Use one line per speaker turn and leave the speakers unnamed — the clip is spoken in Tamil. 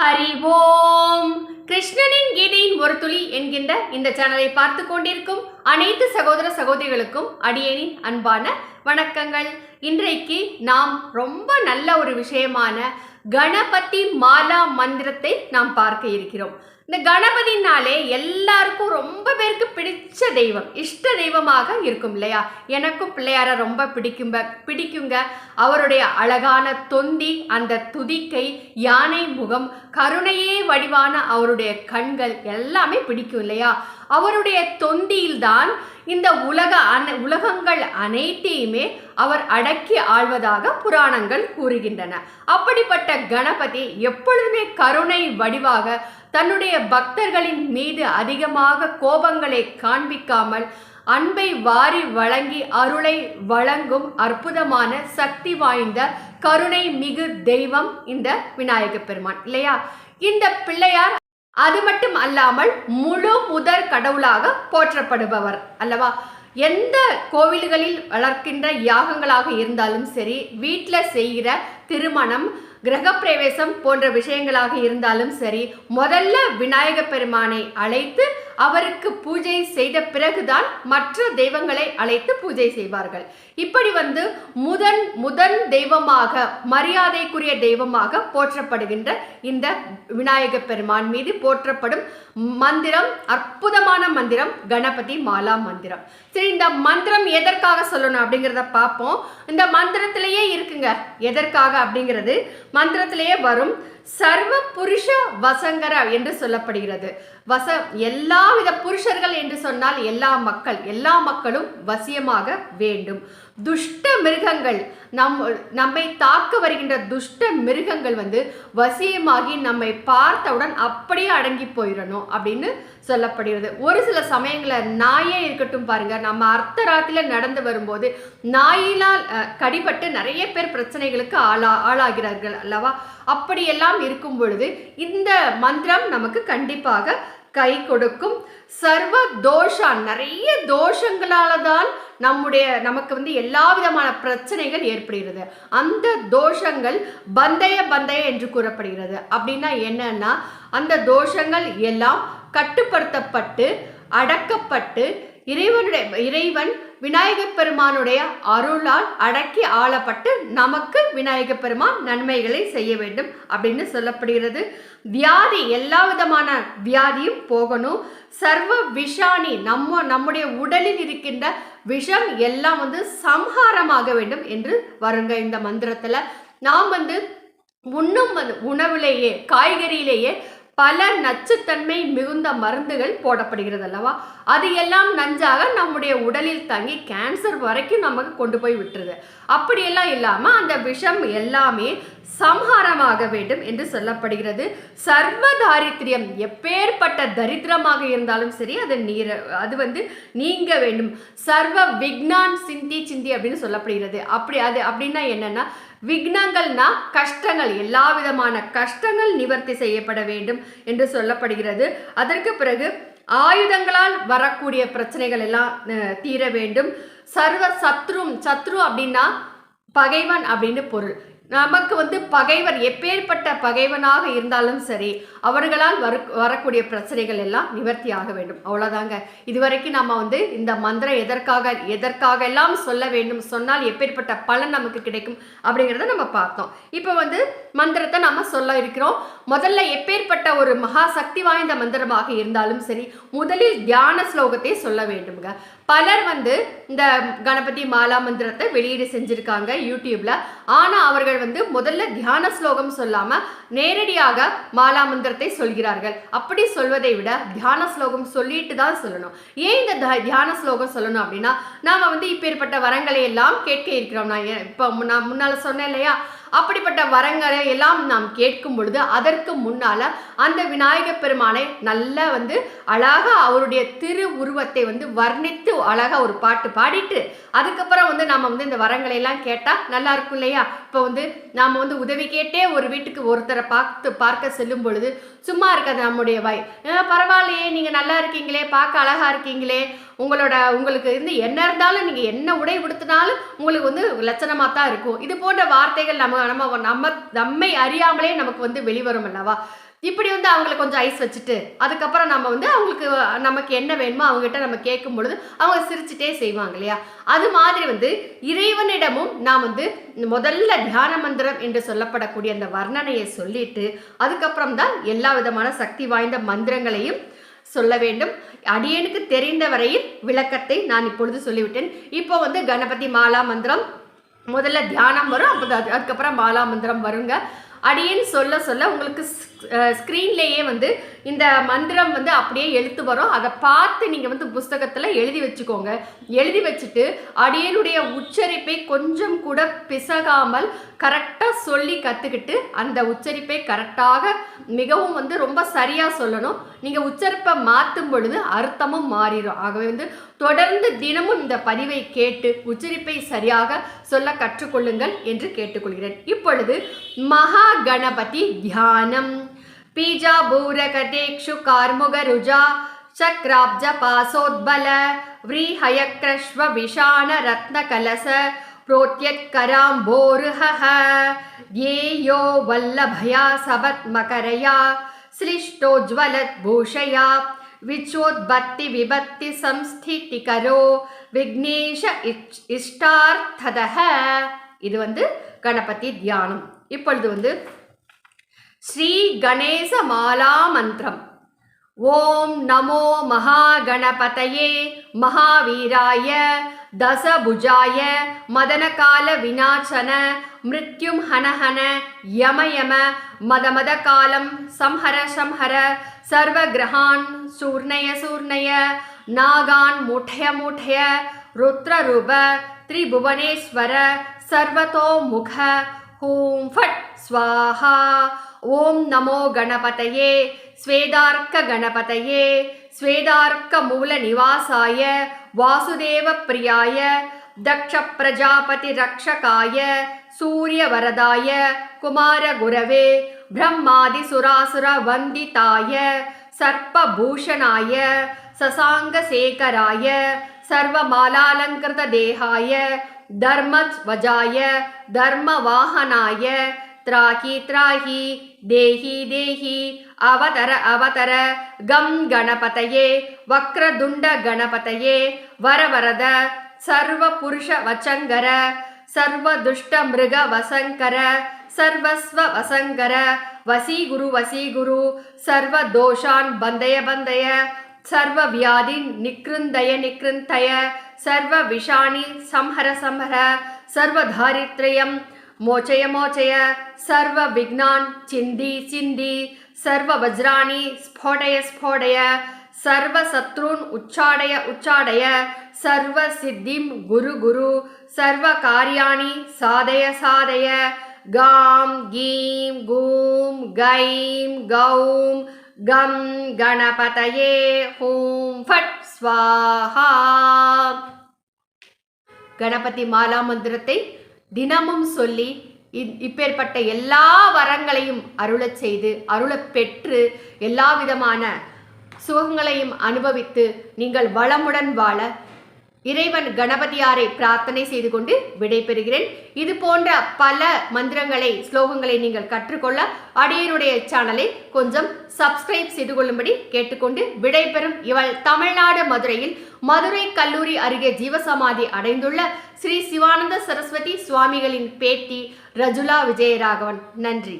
ஹரி ஓம். கிருஷ்ணனின் கீதையின் ஒரு துளி என்கின்ற இந்த சேனலை பார்த்து கொண்டிருக்கும் அனைத்து சகோதர சகோதரிகளுக்கும் அடியனின் அன்பான வணக்கங்கள். இன்றைக்கு நாம் ரொம்ப நல்ல ஒரு விஷயமான கணபதி மாலா மந்திரத்தை நாம் பார்க்க இருக்கிறோம். இந்த கணபதினாலே எல்லாருக்கும் ரொம்ப பேருக்கு பிடிச்ச தெய்வம் இஷ்ட தெய்வமாக இருக்கும் இல்லையா? எனக்கும் பிள்ளையார ரொம்ப பிடிக்குங்க பிடிக்குங்க. அவருடைய அழகான தொந்தி அந்த துதிக்கை யானை முகம் கருணையே வடிவான அவருடைய கண்கள் எல்லாமே பிடிக்கும் இல்லையா? அவருடைய தொந்தியில்தான் இந்த உலக அன உலகங்கள் அனைத்தையுமே அவர் அடக்கி ஆள்வதாக புராணங்கள் கூறுகின்றன. அப்படிப்பட்ட கணபதி எப்பொழுதுமே கருணை வடிவாக தன்னுடைய பக்தர்களின் மீது அதிகமாக கோபங்களை காண்பிக்காமல் அன்பை வாரி வழங்கி அருளை வழங்கும் அற்புதமான சக்தி வாய்ந்த கருணை மிகு தெய்வம் இந்த விநாயக பெருமான் இல்லையா? இந்த பிள்ளையார் அது மட்டும் அல்லாமல் முழு முதற் கடவுளாக போற்றப்படுபவர் அல்லவா? எந்த கோவில்களில் வளர்க்கின்ற யாகங்களாக இருந்தாலும் சரி வீட்டில் செய்கிற திருமணம் கிரகப்பிரவேசம் போன்ற விஷயங்களாக இருந்தாலும் சரி முதல்ல விநாயக பெருமானை அழைத்து அவருக்கு பூஜை செய்த பிறகுதான் மற்ற தெய்வங்களை அழைத்து பூஜை செய்வார்கள். இப்படி வந்து முதன் முதன் தெய்வமாக மரியாதைக்குரிய தெய்வமாக போற்றப்படுகின்ற இந்த விநாயக பெருமான் மீது போற்றப்படும் மந்திரம் அற்புதமான மந்திரம் கணபதி மாலா மந்திரம். சரி இந்த மந்திரம் எதற்காக சொல்லணும் அப்படிங்கிறத பார்ப்போம். இந்த மந்திரத்திலேயே இருக்குங்க. எதற்காக அப்படிங்கிறது மந்திரத்திலேயே வரும். சர்வ புருஷ வசங்கர என்று சொல்லப்படுகிறது. வச எல்லாவித புருஷர்கள் என்று சொன்னால் எல்லா மக்கள் எல்லா மக்களும் வசியமாக வேண்டும். துஷ்ட மிருகங்கள். நம் நம்மை தாக்க வருகின்ற துஷ்ட மிருகங்கள் வந்து வசியமாகி நம்மை பார்த்தவுடன் அப்படியே அடங்கி போயிடணும் அப்படின்னு சொல்லப்படுகிறது. ஒரு சில சமயங்களில் நாயே இருக்கட்டும் பாருங்க. நம்ம அர்த்தராத்தில நடந்து வரும்போது நாயினால் கடிபட்டு நிறைய பேர் பிரச்சனைகளுக்கு ஆளா ஆளாகிறார்கள் அல்லவா? அப்படியெல்லாம் இருக்கும் பொழுது இந்த மந்திரம் நமக்கு கண்டிப்பாக கை கொடுக்கும். சர்வ தோஷா நிறைய தோஷங்களால தான் நம்முடைய நமக்கு வந்து எல்லா விதமான பிரச்சனைகள் ஏற்படுகிறது. அந்த தோஷங்கள் பந்தய பந்தய என்று கூறப்படுகிறது. அப்படின்னா என்னன்னா அந்த தோஷங்கள் எல்லாம் கட்டுப்படுத்தப்பட்டு அடக்கப்பட்டு இறைவனுடைய இறைவன் விநாயகப் பெருமானுடைய அருளால் அடக்கி ஆளப்பட்டு நமக்கு விநாயகப் பெருமான் நன்மைகளை செய்ய வேண்டும் அப்படின்னு சொல்லப்படுகிறது. வியாதி எல்லா விதமான வியாதியும் போகணும். சர்வ விஷாணி நம்ம நம்முடைய உடலில் இருக்கின்ற விஷம் எல்லாம் வந்து சம்ஹாரமாக வேண்டும் என்று வருங்க இந்த மந்திரத்தில். நாம் வந்து உண்ணும் வந்து உணவிலேயே காய்கறியிலேயே பல நச்சுத்தன்மை மிகுந்த மருந்துகள் போடப்படுகிறது அல்லவா அது எல்லாம் நஞ்சாக நம்முடைய உடலில் தங்கி கேன்சர் வரைக்கும் நமக்கு கொண்டு போய் விட்டுருது. அப்படியெல்லாம் இல்லாமல் அந்த விஷம் எல்லாமே சம்ஹாரமாக வேண்டும் என்று சொல்லப்படுகிறது. சர்வ தாரித்திரியம் எப்பேற்பட்ட தரித்திரமாக இருந்தாலும் சரி அது நீர அது வந்து நீங்க வேண்டும். சர்வ விக்னான் சிந்தி சிந்தி அப்படின்னு சொல்லப்படுகிறது. அப்படி அது அப்படின்னா என்னன்னா விக்னங்கள்னா கஷ்டங்கள் எல்லா விதமான கஷ்டங்கள் நிவர்த்தி செய்யப்பட வேண்டும் என்று சொல்லப்படுகிறது. அதற்கு பிறகு ஆயுதங்களால் வரக்கூடிய பிரச்சனைகள் எல்லாம் அஹ், தீர வேண்டும். சர்வ சத்ரும் சத்ரு அப்படின்னா பகைவன் அப்படின்னு பொருள். நமக்கு வந்து பகைவர் எப்பேற்பட்ட பகைவனாக இருந்தாலும் சரி அவர்களால் வரு வரக்கூடிய பிரச்சனைகள் எல்லாம் நிவர்த்தி ஆக வேண்டும். அவ்வளோதாங்க இதுவரைக்கும் நம்ம வந்து இந்த மந்திரம் எதற்காக எதற்காக எல்லாம் சொல்ல வேண்டும் சொன்னால் எப்பேற்பட்ட பலன் நமக்கு கிடைக்கும் அப்படிங்கிறத நம்ம பார்த்தோம். இப்போ வந்து மந்திரத்தை நம்ம சொல்ல இருக்கிறோம். முதல்ல எப்பேற்பட்ட ஒரு மகா சக்தி வாய்ந்த மந்திரமாக இருந்தாலும் சரி முதலில் தியான ஸ்லோகத்தை சொல்ல வேண்டும்ங்க. பலர் வந்து இந்த கணபதி மாலா மந்திரத்தை வெளியீடு செஞ்சுருக்காங்க யூடியூப்பில் ஆனால் அவர்கள் வந்து முதல்ல தியான ஸ்லோகம் சொல்லாமல் நேரடியாக மாலா மந்திரத்தை சொல்கிறார்கள். அப்படி சொல்வதை விட தியான ஸ்லோகம் சொல்லிட்டு தான் சொல்லணும். ஏன் இந்த த- தியான ஸ்லோகம் சொல்லணும் அப்படின்னா நாம் வந்து இப்பேற்பட்ட வரங்களை எல்லாம் கேட்க இருக்கிறோம். நான் இப்போ நான் முன்னால் சொன்னேன் இல்லையா? அப்படிப்பட்ட வரங்களை எல்லாம் நாம் கேட்கும் பொழுது அதற்கு முன்னால அந்த விநாயக பெருமானை நல்லா வந்து அழகா அவருடைய திரு உருவத்தை வந்து வர்ணித்து அழகா ஒரு பாட்டு பாடிட்டு அதுக்கப்புறம் வந்து நம்ம வந்து இந்த வரங்களை எல்லாம் கேட்டா நல்லா இருக்கும் இல்லையா? இப்போ வந்து நாம் வந்து உதவி கேட்டே ஒரு வீட்டுக்கு ஒருத்தரை பார்த்து பார்க்க செல்லும் பொழுது சும்மா இருக்காது நம்முடைய வாய். பரவாயில்லையே நீங்கள் நல்லா இருக்கீங்களே பார்க்க அழகாக இருக்கீங்களே. உங்களோட உங்களுக்கு இருந்து என்ன இருந்தாலும் நீங்கள் என்ன உடை உடுத்தினாலும் உங்களுக்கு வந்து லட்சணமாக தான் இருக்கும். இது போன்ற வார்த்தைகள் நம்ம நம்ம நம்ம நம்மை அறியாமலே நமக்கு வந்து வெளிவரும் அல்லவா? இப்படி வந்து அவங்களுக்கு கொஞ்சம் ஐஸ் வச்சுட்டு அதுக்கப்புறம் நம்ம வந்து அவங்களுக்கு நமக்கு என்ன வேணுமோ அவங்ககிட்ட நம்ம கேட்கும் பொழுது அவங்க சிரிச்சுட்டே செய்வாங்க இல்லையா? அது மாதிரி வந்து இறைவனிடமும் நான் வந்து முதல்ல தியான மந்திரம் என்று சொல்லப்படக்கூடிய அந்த வர்ணனையை சொல்லிட்டு அதுக்கப்புறம் தான் எல்லா விதமான சக்தி வாய்ந்த மந்திரங்களையும் சொல்ல வேண்டும். அடியனுக்கு தெரிந்த வரையில் விளக்கத்தை நான் இப்பொழுது சொல்லிவிட்டேன். இப்போ வந்து கணபதி மாலா மந்திரம் முதல்ல தியானம் வரும் அப்போ அதுக்கப்புறம் மாலா மந்திரம் வருங்க. அடியேன்னு சொல்ல சொல்ல உங்களுக்கு ஸ்க்ரீன்லேயே வந்து இந்த மந்திரம் வந்து அப்படியே எழுத்து வரும். அதை பார்த்து நீங்கள் வந்து புஸ்தகத்தில் எழுதி வச்சுக்கோங்க. எழுதி வச்சுட்டு அடியனுடைய உச்சரிப்பை கொஞ்சம் கூட பிசகாமல் கரெக்டாக சொல்லி கற்றுக்கிட்டு அந்த உச்சரிப்பை கரெக்டாக மிகவும் வந்து ரொம்ப சரியாக சொல்லணும். நீங்கள் உச்சரிப்பை மாற்றும் பொழுது அர்த்தமும் மாறிடும். ஆகவே வந்து தொடர்ந்து தினமும் இந்த பதிவை கேட்டு உச்சரிப்பை சரியாக சொல்ல கற்றுக்கொள்ளுங்கள் என்று கேட்டுக்கொள்கிறேன். இப்பொழுது மகா கணபதி தியானம். பீஜாபூரகதேக்ஷு கார்முகருஜா சக்ராப்ஜ பாசோத்பல व्रीहयक्रश्व विषाण रत्नकलस प्रोत्यत्कराम्बोरुहः ध्येयो वल्लभया सपत्मकरया श्लिष्टोज्ज्वलद्भूषया विचोद्बत्ति विभक्ति संस्थितिकरो விக்னேஷ இச்- இஷ்டார்த்ததக இது வந்து கணபதி தியானம் இப்பொழுது வந்து ஸ்ரீ கணேச மாலா மந்திரம் ஓம் நமோ மகாகணபதயே மகாவீராய தசபுஜாய மதனகால விநாசன மிருத்யும் ஹனஹன யமயம மதமத காலம் சம்ஹர சம்ஹர சர்வ கிரகான் சூர்ணய சூர்ணய நாகான் மூட்டய மூட்டய ருத்ரரூப திரிபுவனேஸ்வர சர்வதோ முக ஹூம் ஃபட் ஸ்வாஹா ஓம் நமோ கணபதயே. ஸ்வேதார்க்க கணபதயே. ஸ்வேதார்க்க மூல நிவாசாய. வாசுதேவ பிரியாய. தக்ஷ பிரஜாபதி ரக்ஷகாய. சூரிய வரதாய. குமார குரவே. பிரம்மாதி சுராசுர வந்திதாய. சர்ப்பபூஷணாய. சசாங்க சேகராய. சர்வமாலாலங்கிருத தேகாய. தர்மவஜாய தர்மவாகனாய त्राहि त्राहि देहि देहि अवतर अवतर गं गणपतये वरवरदुरुष वचंगर सर्वमृग वसङ्कर सर्वस्व वसङ्कर वसीगुरु सर्वदोषान् बन्धय बन्धय सर्वव्याधिन् निकृन्दय निकृन्तय सर्वविषाणि संहर संहर सर्वधारित्र्यं மோச்சய மோச்சய சர்வ விக்னான் சிந்தி சிந்தி சர்வ வஜ்ராணி ஸ்போடய ஸ்போடய சர்வ சத்ருன் உச்சாடய உச்சாடய சர்வ சித்திம் குரு குரு சர்வ காரியாணி சாதய சாதய காம் கீம் கூம் கைம் கௌம் கம் கணபதயே ஹூம் ஃபட் ஸ்வாஹா. கணபதி மாலா மந்திரத்தை தினமும் சொல்லி இப்பேற்பட்ட எல்லா வரங்களையும் அருளச் செய்து அருளப் பெற்று எல்லா விதமான சுகங்களையும் அனுபவித்து நீங்கள் வளமுடன் வாழ இறைவன் கணபதியாரை பிரார்த்தனை செய்து கொண்டு விடைபெறுகிறேன். இது போன்ற பல மந்திரங்களை ஸ்லோகங்களை நீங்கள் கற்றுக்கொள்ள அடியனுடைய சேனலை கொஞ்சம் சப்ஸ்கிரைப் செய்து கொள்ளும்படி கேட்டுக்கொண்டு விடைபெறும் இவள் தமிழ்நாடு மதுரையில் மதுரை கல்லூரி அருகே ஜீவசமாதி அடைந்துள்ள ஸ்ரீ சிவானந்த சரஸ்வதி சுவாமிகளின் பேட்டி ரஜுலா விஜயராகவன். நன்றி.